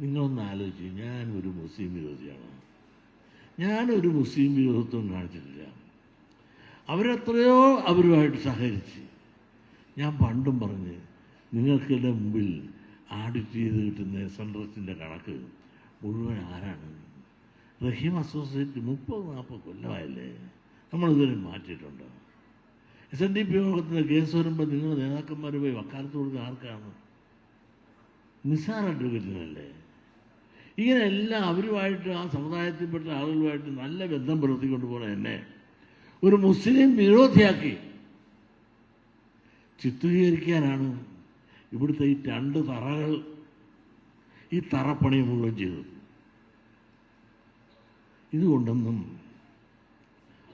നിങ്ങളൊന്ന് ആലോചിച്ച് ഞാനൊരു മുസ്ലിം വിരോധിയാണ്. ഞാനൊരു മുസ്ലിം വിരോധത്വം കാണിച്ചിട്ടില്ല. അവരെത്രയോ അവരുമായിട്ട് സഹകരിച്ച്. ഞാൻ പണ്ടും പറഞ്ഞ് നിങ്ങൾക്കെന്റെ മുമ്പിൽ ആഡിറ്റ് ചെയ്ത് കിട്ടുന്ന സെൻട്രസിന്റെ കണക്ക് മുഴുവൻ ആരാണ്? റഹീം അസോസിയേറ്റ് മുപ്പത് നാൽപ്പത് കൊല്ലമായല്ലേ? നമ്മളിതുവരെ മാറ്റിയിട്ടുണ്ട്? എസ് എൻ ഡി പി യോഗത്തിന്റെ കേസ് വരുമ്പോൾ നിങ്ങൾ നേതാക്കന്മാർ പോയി വക്കാലത്ത് കൊടുക്കുന്ന ആർക്കാണ്? നിസാർ വരുന്നതല്ലേ ഇങ്ങനെ എല്ലാം അവരുമായിട്ട് ആ സമുദായത്തിൽപ്പെട്ട ആളുകളുമായിട്ട് നല്ല ബന്ധം പുലർത്തിക്കൊണ്ട് പോലെ തന്നെ ഒരു മുസ്ലിം വിരോധിയാക്കി. ചിത്രീകരിക്കാനാണ് ഇവിടുത്തെ ഈ രണ്ട് തറകൾ ഈ തറപ്പണി മുഴുവൻ ചെയ്തത്. ഇതുകൊണ്ടൊന്നും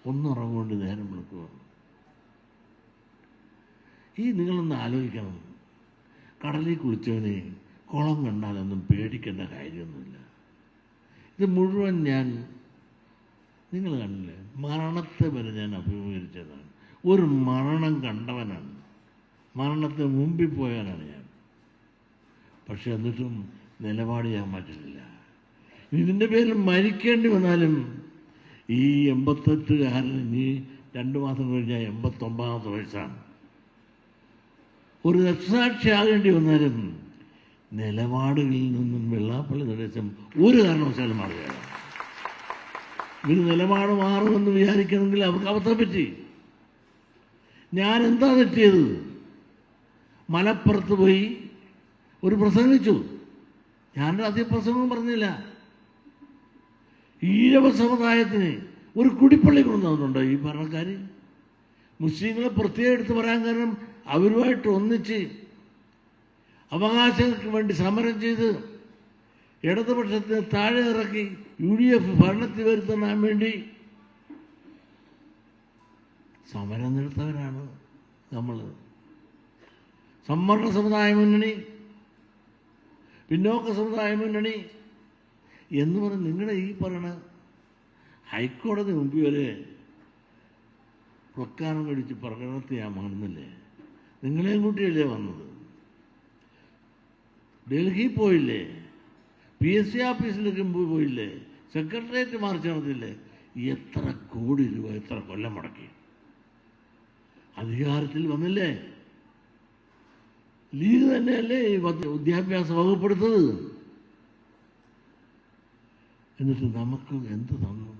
ഒന്നുറങ്ങുകൊണ്ട് നേരം വിളിക്കുക. ഈ നിങ്ങളൊന്ന് ആലോചിക്കണം. കടലിൽ കുളിച്ചവനെ കുളം കണ്ടാലൊന്നും പേടിക്കേണ്ട കാര്യമൊന്നുമില്ല. ഇത് മുഴുവൻ ഞാൻ നിങ്ങൾ കണ്ടില്ലേ? മരണത്തെ വരെ ഞാൻ അഭിമുഖീകരിച്ചതാണ്. ഒരു മരണം കണ്ടവനാണ്. മരണത്തെ മുമ്പിൽ പോയവനാണ് ഞാൻ. പക്ഷെ എന്നിട്ടും നിലപാട് ഞാൻ മാറ്റില്ല ഇതിന്റെ പേരിൽ മരിക്കേണ്ടി വന്നാലും ഈ എൺപത്തെട്ടുകാരൻ ഇനി രണ്ട് മാസം കഴിഞ്ഞാൽ എൺപത്തൊമ്പതാമത്തെ വയസ്സാണ്. ഒരു രക്തസാക്ഷിയാകേണ്ടി വന്നാലും നിലപാടുകളിൽ നിന്നും വെള്ളാപ്പള്ളി നടേശം ഒരു കാരണവശാലും മാറുകയാണ്. ഇവർ നിലപാട് മാറുമെന്ന് വിചാരിക്കണമെങ്കിൽ അവർക്ക് അവസ്ഥ പറ്റി. ഞാൻ എന്താ തെറ്റിയത്? മലപ്പുറത്ത് പോയി ഒരു പ്രസംഗിച്ചു ഞാൻ ആദ്യ പ്രസംഗം പറഞ്ഞില്ല. ഈഴവ സമുദായത്തിന് ഒരു കുടിപ്പള്ളി കൊണ്ടുവന്നിട്ടുണ്ടോ ഈ ഭരണക്കാർ മുസ്ലിങ്ങളെ പ്രത്യേകം എടുത്ത് പറയാൻ കാരണം അവരുമായിട്ട് ഒന്നിച്ച് അവകാശങ്ങൾക്ക് വേണ്ടി സമരം ചെയ്ത് ഇടതുപക്ഷത്തെ താഴെ ഇറക്കി യു ഡി എഫ് ഭരണത്തിൽ വരുത്താൻ വേണ്ടി സമരം നിർത്തവരാണ് നമ്മൾ. സംവരണ സമുദായ മുന്നണി പിന്നോക്ക സമുദായ മുന്നണി എന്ന് പറഞ്ഞ് നിങ്ങളുടെ ഈ പറയണ ഹൈക്കോടതി മുമ്പിൽ വരെ പ്രക്കാരം കഴിച്ച് പ്രകടനത്തെ ഞാൻ കാണുന്നില്ലേ നിങ്ങളെയും കൂട്ടിയല്ലേ വന്നത്? ഡൽഹി പോയില്ലേ? പി എസ് സി ഓഫീസിലേക്ക് പോയില്ലേ? സെക്രട്ടേറിയറ്റ് മാർച്ച് നടത്തില്ലേ എത്ര കോടി രൂപ എത്ര കൊല്ലം മുടക്കി. അധികാരത്തിൽ വന്നില്ലേ? ലീഗ് തന്നെയല്ലേ ഈ വിദ്യാഭ്യാസ വകുപ്പെടുത്തത്? എന്നിട്ട് നമുക്ക് എന്ത് തന്നു?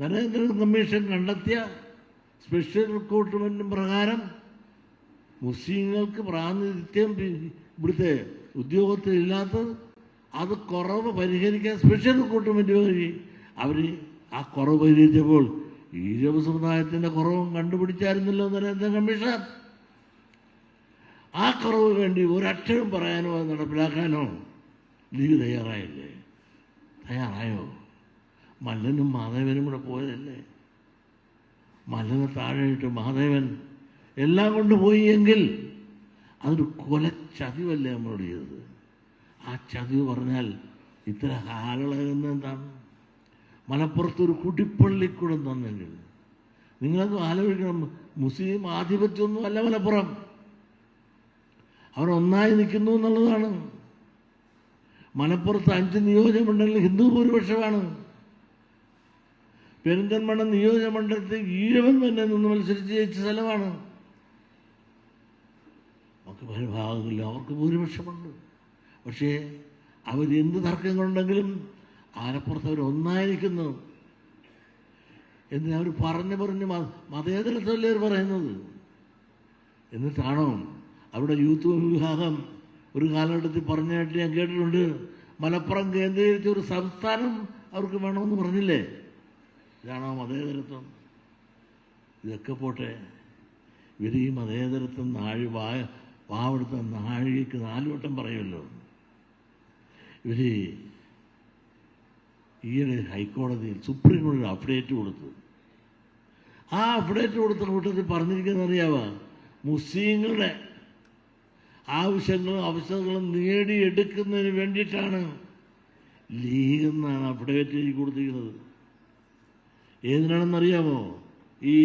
നരേന്ദ്ര കമ്മീഷൻ കണ്ടെത്തിയ സ്പെഷ്യൽ റിക്രൂട്ട്മെന്റ് പ്രകാരം മുസ്ലിങ്ങൾക്ക് പ്രാതിനിധ്യം ഇവിടുത്തെ ഉദ്യോഗത്തിൽ ഇല്ലാത്തത് അത് കുറവ് പരിഹരിക്കാൻ സ്പെഷ്യൽ റിക്രൂട്ട്മെന്റ് വഴി അവർ ആ കുറവ് പരിഹരിച്ചപ്പോൾ ഈഴവ സമുദായത്തിന്റെ കുറവും കണ്ടുപിടിച്ചായിരുന്നല്ലോ നരേന്ദ്ര കമ്മീഷൻ ആ കുറവ് വേണ്ടി ഒരക്ഷരം പറയാനോ അത് നടപ്പിലാക്കാനോ ലീഗ് തയ്യാറായില്ലേ? തയ്യാറായോ? മല്ലനും മാധവനും കൂടെ പോയതല്ലേ? മല്ലനെ താഴെയിട്ട് മാധവൻ എല്ലാം കൊണ്ട് പോയി എങ്കിൽ അതൊരു കൊലച്ചതിവല്ലേ നമ്മളോട് ചെയ്തത് ആ ചതിവ് പറഞ്ഞാൽ ഇത്ര ഹാലളകുന്ന എന്താണ്? മലപ്പുറത്ത് ഒരു കുടിപ്പള്ളിക്കൂടം തന്നെങ്കിൽ നിങ്ങളത് ആലോചിക്കണം. മുസ്ലിം ആധിപത്യമൊന്നും അല്ല മലപ്പുറം. അവർ ഒന്നായി നിൽക്കുന്നു എന്നുള്ളതാണ്. മലപ്പുറത്ത് അഞ്ച് നിയോജകമണ്ഡലത്തിൽ ഹിന്ദു ഭൂരിപക്ഷമാണ്. പെരിന്തൽമണ്ണ നിയോജകമണ്ഡലത്തിൽ ഈഴവൻ തന്നെ നിന്ന് മത്സരിച്ച് ജയിച്ച സ്ഥലമാണ്. പല ഭാഗങ്ങളിലും അവർക്ക് ഭൂരിപക്ഷമുണ്ട്. പക്ഷേ അവർ എന്ത് തർക്കങ്ങളുണ്ടെങ്കിലും ആലപ്പുറത്ത് അവർ ഒന്നായിരിക്കുന്നു. എന്ന് അവർ പറഞ്ഞു പറഞ്ഞ് മ- മതേതരത്വമല്ലേ അവർ പറയുന്നത്? എന്നിട്ടാണോ അവിടെ യൂത്ത് വിഭാഗം ഒരു കാലഘട്ടത്തിൽ പറഞ്ഞായിട്ട് ഞാൻ കേട്ടിട്ടുണ്ട് മലപ്പുറം കേന്ദ്രീകരിച്ച ഒരു സംസ്ഥാനം അവർക്ക് വേണമെന്ന് പറഞ്ഞില്ലേ? ഇതാണോ മതേതരത്വം? ഇതൊക്കെ പോട്ടെ ഇവർ ഈ മതേതരത്വം നാഴി വാ വാവെടുത്ത നാഴികയ്ക്ക് നാലുവട്ടം പറയുമല്ലോ. ഇവർ ഈയിടെ ഹൈക്കോടതിയിൽ സുപ്രീം കോടതി അപ്ഡേറ്റ് കൊടുത്തു. ആ അപ്ഡേറ്റ് കൊടുത്ത കൂട്ടത്തിൽ പറഞ്ഞിരിക്കുന്നത് അറിയാവാ? മുസ്ലിങ്ങളുടെ ആവശ്യങ്ങളും അവസരങ്ങളും നേടിയെടുക്കുന്നതിന് വേണ്ടിയിട്ടാണ് ലീഗ് എന്നാണ് അപ്ഡേറ്റ് എഴുതി കൊടുത്തിരിക്കുന്നത്. ഏതിനാണെന്നറിയാമോ? ഈ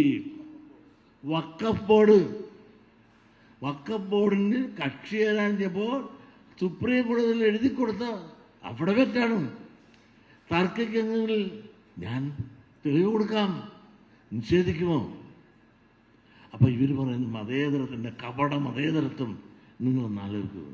വക്കഫ് ബോർഡ് വക്കഫ് ബോർഡിന് കക്ഷി ചേരാൻ സുപ്രീം കോടതിയിൽ എഴുതി കൊടുത്ത അവിടെ അഫിഡവിറ്റാണ് തർക്കിക്കെങ്കിൽ ഞാൻ തെളിവ് കൊടുക്കാം നിഷേധിക്കുമോ? അപ്പൊ ഇവർ പറയുന്നത് മതേതരത്തിന്റെ കപട മതേതരത്വം നിങ്ങളൊന്ന് ആലോചിക്കുക.